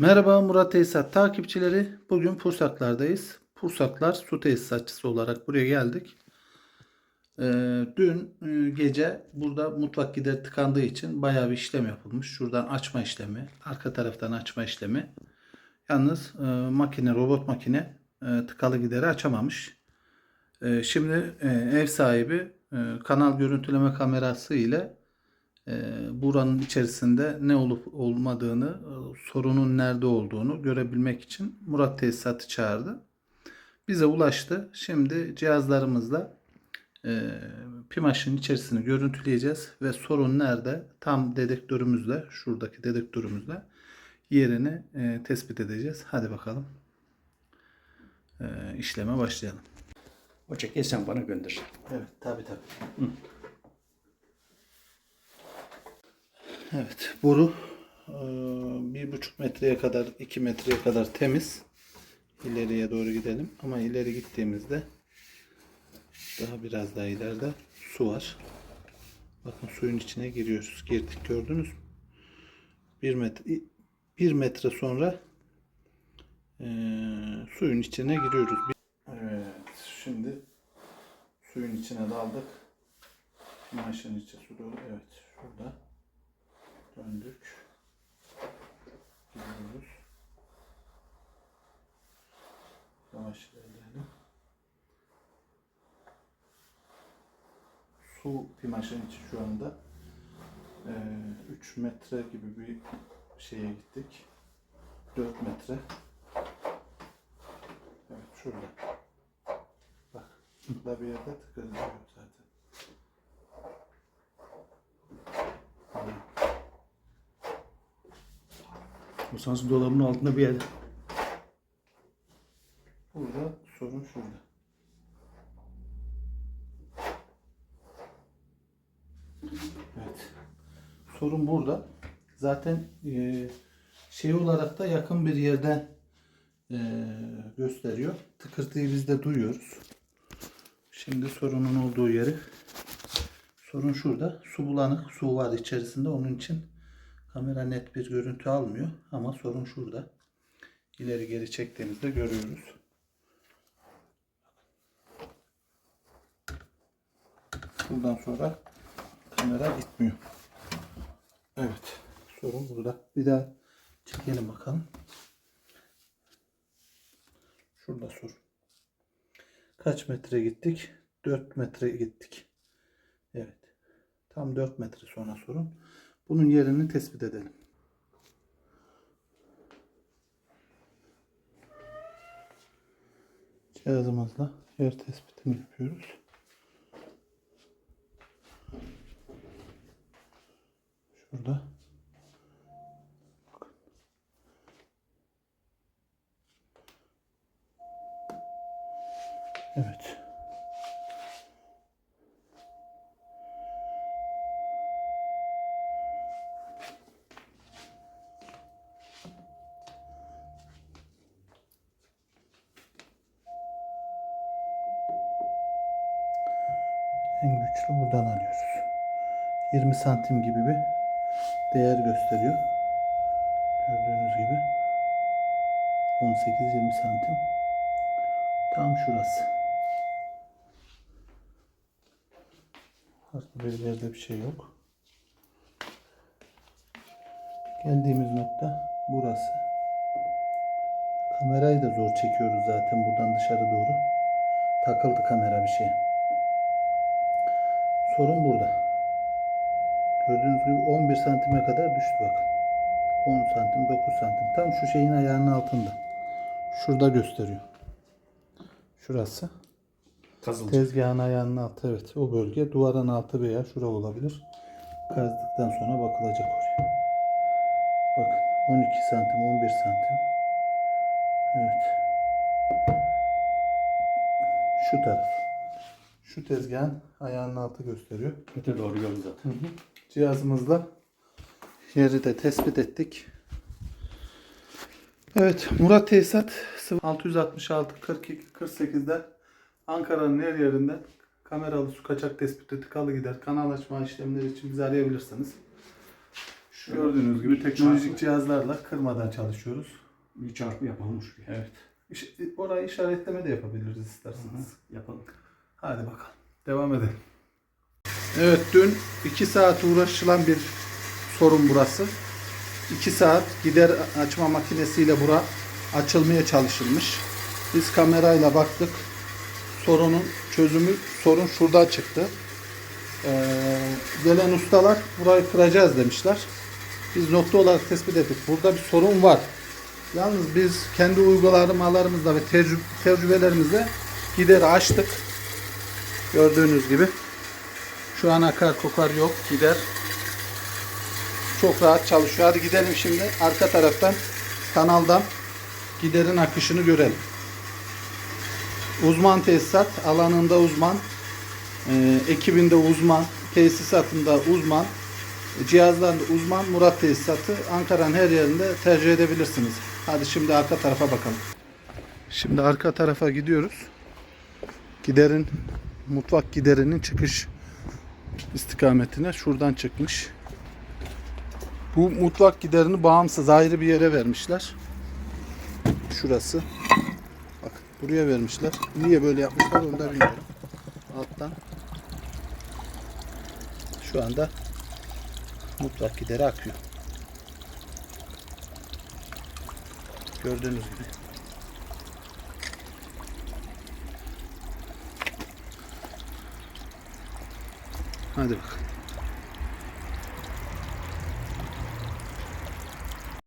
Merhaba Murat Tesisat takipçileri. Bugün Pursaklar'dayız. Pursaklar su tesisatçısı olarak buraya geldik. Ee, dün e, gece burada mutfak gideri tıkandığı için bayağı bir işlem yapılmış. Şuradan açma işlemi, arka taraftan açma işlemi. Yalnız e, makine, robot makine e, tıkalı gideri açamamış. E, şimdi e, ev sahibi e, kanal görüntüleme kamerası ile buranın içerisinde ne olup olmadığını, e, sorunun nerede olduğunu görebilmek için Murat Tesisat'ı çağırdı. Bize ulaştı. Şimdi cihazlarımızla e, PİMAŞ'ın içerisini görüntüleyeceğiz ve sorun nerede tam dedektörümüzle, şuradaki dedektörümüzle yerini e, tespit edeceğiz. Hadi bakalım e, işleme başlayalım. O çekiyi sen bana gönder. Evet, tabi tabi. Evet, boru e, bir buçuk metreye kadar, iki metreye kadar temiz. İleriye doğru gidelim. Ama ileri gittiğimizde daha biraz daha ileride su var. Bakın suyun içine giriyoruz. Girdik gördünüz mü? Bir metre, bir metre sonra e, suyun içine giriyoruz. Evet, şimdi suyun içine daldık. Maaşın içi su dolu. Evet, şurada. Döndük. Gidiyoruz. Yavaş ilerleyelim. Su pimaşın içi şu anda 3 metre gibi bir şeye gittik. 4 metre. Evet şurada. Bak burada bir yerde tıkırıyor zaten. Bu sansı dolabın altında bir yerde. Burada sorun şurada. Evet. Sorun burada. Zaten e, şey olarak da yakın bir yerden e, gösteriyor. Tıkırtıyı biz de duyuyoruz. Şimdi sorunun olduğu yeri sorun şurada. Su bulanık. Su var içerisinde. Onun için kamera net bir görüntü almıyor. Ama sorun şurada. İleri geri çektiğimizde görüyoruz. Buradan sonra kamera gitmiyor. Evet. Sorun burada. Bir daha çekelim bakalım. Şurada sorun. Kaç metre gittik? 4 metre gittik. Evet. Tam 4 metre sonra sorun. Bunun yerini tespit edelim. Cihazımızla yer tespitini yapıyoruz. Şurada. En güçlü buradan alıyoruz. 20 santim gibi bir değer gösteriyor. Gördüğünüz gibi 18-20 santim. Tam şurası. Farklı bir yerde bir şey yok. Geldiğimiz nokta burası. Kamerayı da zor çekiyoruz zaten buradan dışarı doğru. Takıldı kamera bir şeye. Sorun burada. Gördüğünüz gibi 11 santime kadar düştü bakın. 10 santim, 9 santim. Tam şu şeyin ayağının altında. Şurada gösteriyor. Şurası. Kazılacak. Tezgahın ayağının altı evet. O bölge duvarın altı veya şura olabilir. Kazdıktan sonra bakılacak oraya. Bakın 12 santim, 11 santim. Evet. Şu taraf. Şu tezgahın ayağının altı gösteriyor. Öte doğru gördüm zaten. Cihazımızla yeri de tespit ettik. Evet Murat Tesisat 666 42 48'de Ankara'nın her yerinden kameralı su kaçak tespiti tıkalı gider kanal açma işlemleri için bizi arayabilirsiniz. Şu Gördüğünüz gibi teknolojik cihazlarla kırmadan çalışıyoruz. Bir çarpı yapalım şuraya. Evet. İş, orayı işaretleme de yapabiliriz isterseniz. Yapalım. Hadi bakalım. Devam edelim. Evet dün 2 saat uğraşılan bir sorun burası. 2 saat gider açma makinesiyle bura açılmaya çalışılmış. Biz kamerayla baktık. Sorunun çözümü sorun şurada çıktı. Ee, gelen ustalar burayı kıracağız demişler. Biz nokta olarak tespit ettik. Burada bir sorun var. Yalnız biz kendi uygulamalarımızla ve tecrü- tecrübelerimizle gideri açtık. Gördüğünüz gibi. Şu an akar kokar yok. Gider. Çok rahat çalışıyor. Hadi gidelim şimdi. Arka taraftan kanaldan giderin akışını görelim. Uzman tesisat alanında uzman, e, ekibinde uzman, tesisatında uzman, cihazlarında uzman Murat Tesisatı Ankara'nın her yerinde tercih edebilirsiniz. Hadi şimdi arka tarafa bakalım. Şimdi arka tarafa gidiyoruz. Giderin mutfak giderinin çıkış istikametine şuradan çıkmış. Bu mutfak giderini bağımsız ayrı bir yere vermişler. Şurası. Bak buraya vermişler. Niye böyle yapmışlar onu da bilmiyorum. Alttan. Şu anda mutfak gideri akıyor. Gördüğünüz gibi. Hadi bakalım.